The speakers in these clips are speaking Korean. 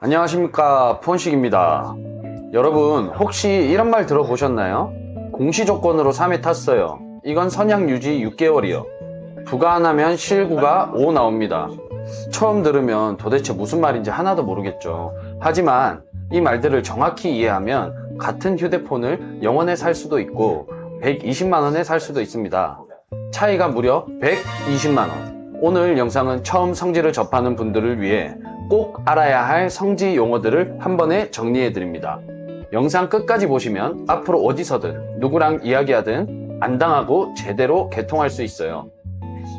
안녕하십니까 폰식입니다. 여러분 혹시 이런 말 들어보셨나요? 공시 조건으로 3회 탔어요. 이건 선약 유지 6개월이요. 부가 안 하면 실구가 5 나옵니다. 처음 들으면 도대체 무슨 말인지 하나도 모르겠죠. 하지만 이 말들을 정확히 이해하면 같은 휴대폰을 영원에 살 수도 있고 120만원에 살 수도 있습니다. 차이가 무려 120만원. 오늘 영상은 처음 성지를 접하는 분들을 위해 꼭 알아야 할 성지 용어들을 한 번에 정리해 드립니다. 영상 끝까지 보시면 앞으로 어디서든 누구랑 이야기하든 안 당하고 제대로 개통할 수 있어요.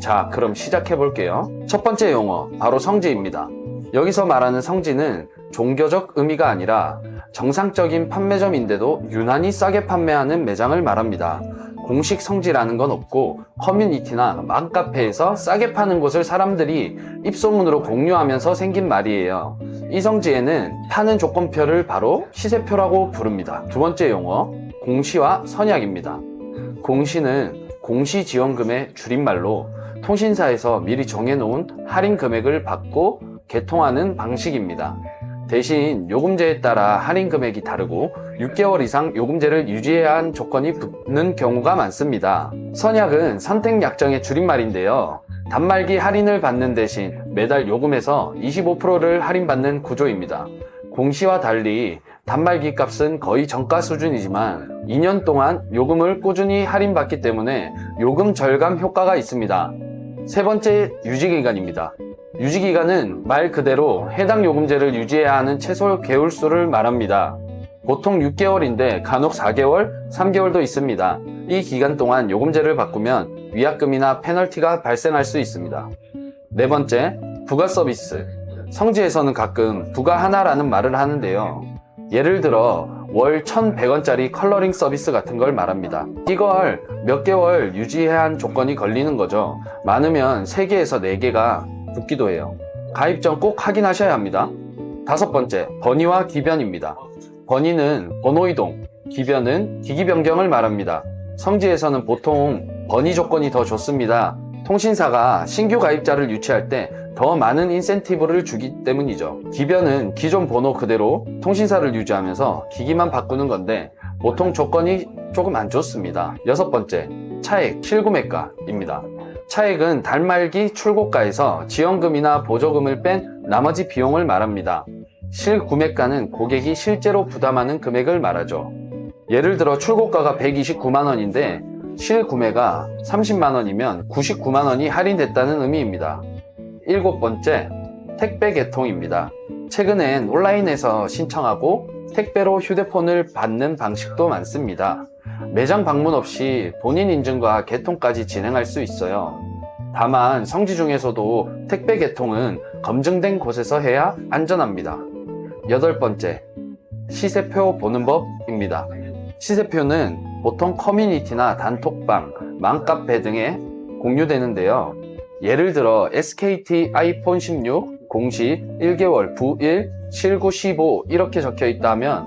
자, 그럼 시작해 볼게요. 첫 번째 용어, 바로 성지입니다. 여기서 말하는 성지는 종교적 의미가 아니라 정상적인 판매점인데도 유난히 싸게 판매하는 매장을 말합니다. 공식 성지라는 건 없고 커뮤니티나 맘카페에서 싸게 파는 곳을 사람들이 입소문으로 공유하면서 생긴 말이에요. 이 성지에는 파는 조건표를 바로 시세표라고 부릅니다. 두 번째 용어, 공시와 선약입니다. 공시는 공시지원금의 줄임말로 통신사에서 미리 정해놓은 할인 금액을 받고 개통하는 방식입니다. 대신 요금제에 따라 할인 금액이 다르고 6개월 이상 요금제를 유지해야 하는 조건이 붙는 경우가 많습니다. 선약은 선택 약정의 줄임말인데요. 단말기 할인을 받는 대신 매달 요금에서 25%를 할인받는 구조입니다. 공시와 달리 단말기 값은 거의 정가 수준이지만 2년 동안 요금을 꾸준히 할인받기 때문에 요금 절감 효과가 있습니다. 세 번째 유지기간입니다. 유지기간은 말 그대로 해당 요금제를 유지해야 하는 최소 개월수를 말합니다. 보통 6개월인데 간혹 4개월, 3개월도 있습니다. 이 기간 동안 요금제를 바꾸면 위약금이나 페널티가 발생할 수 있습니다. 네 번째, 부가 서비스. 성지에서는 가끔 부가 하나라는 말을 하는데요. 예를 들어 월 1,100원짜리 컬러링 서비스 같은 걸 말합니다. 이걸 몇 개월 유지해야 한 조건이 걸리는 거죠. 많으면 3개에서 4개가 붙기도 해요. 가입 전 꼭 확인하셔야 합니다. 다섯 번째, 번의와 기변입니다. 번의는 번호 이동, 기변은 기기 변경을 말합니다. 성지에서는 보통 번의 조건이 더 좋습니다. 통신사가 신규 가입자를 유치할 때 더 많은 인센티브를 주기 때문이죠. 기변은 기존 번호 그대로 통신사를 유지하면서 기기만 바꾸는 건데 보통 조건이 조금 안 좋습니다. 여섯 번째, 차액 실구매가입니다. 차액은 달말기 출고가에서 지원금이나 보조금을 뺀 나머지 비용을 말합니다. 실구매가는 고객이 실제로 부담하는 금액을 말하죠. 예를 들어 출고가가 129만원인데 실구매가 30만원이면 99만원이 할인됐다는 의미입니다. 일곱 번째, 택배 개통입니다. 최근엔 온라인에서 신청하고 택배로 휴대폰을 받는 방식도 많습니다. 매장 방문 없이 본인 인증과 개통까지 진행할 수 있어요. 다만 성지 중에서도 택배 개통은 검증된 곳에서 해야 안전합니다. 여덟 번째, 시세표 보는 법입니다. 시세표는 보통 커뮤니티나 단톡방, 맘카페 등에 공유되는데요. 예를 들어 SKT 아이폰 16 공시 1개월 부1 실구 15 이렇게 적혀 있다면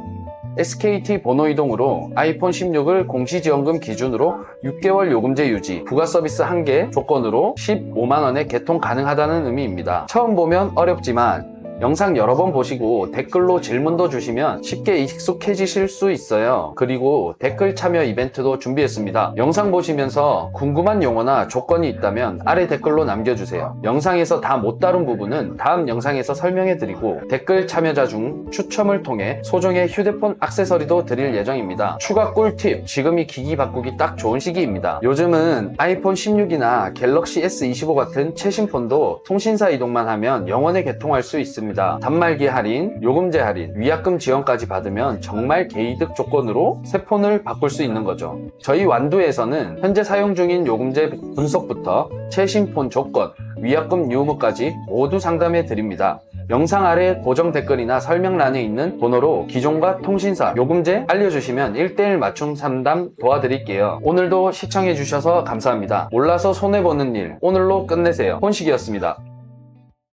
SKT 번호 이동으로 아이폰 16을 공시지원금 기준으로 6개월 요금제 유지, 부가 서비스 1개 조건으로 15만원에 개통 가능하다는 의미입니다. 처음 보면 어렵지만 영상 여러 번 보시고 댓글로 질문도 주시면 쉽게 익숙해지실 수 있어요. 그리고 댓글 참여 이벤트도 준비했습니다. 영상 보시면서 궁금한 용어나 조건이 있다면 아래 댓글로 남겨주세요. 영상에서 다 못 다룬 부분은 다음 영상에서 설명해드리고 댓글 참여자 중 추첨을 통해 소정의 휴대폰 액세서리도 드릴 예정입니다. 추가 꿀팁, 지금이 기기 바꾸기 딱 좋은 시기입니다. 요즘은 아이폰 16이나 갤럭시 S25 같은 최신 폰도 통신사 이동만 하면 영원에 개통할 수 있습니다. 단말기 할인, 요금제 할인, 위약금 지원까지 받으면 정말 개이득 조건으로 새 폰을 바꿀 수 있는 거죠. 저희 완두에서는 현재 사용 중인 요금제 분석부터 최신 폰 조건, 위약금 유무까지 모두 상담해 드립니다. 영상 아래 고정 댓글이나 설명란에 있는 번호로 기종과 통신사, 요금제 알려주시면 1대1 맞춤 상담 도와드릴게요. 오늘도 시청해주셔서 감사합니다. 몰라서 손해보는 일, 오늘로 끝내세요. 혼식이었습니다.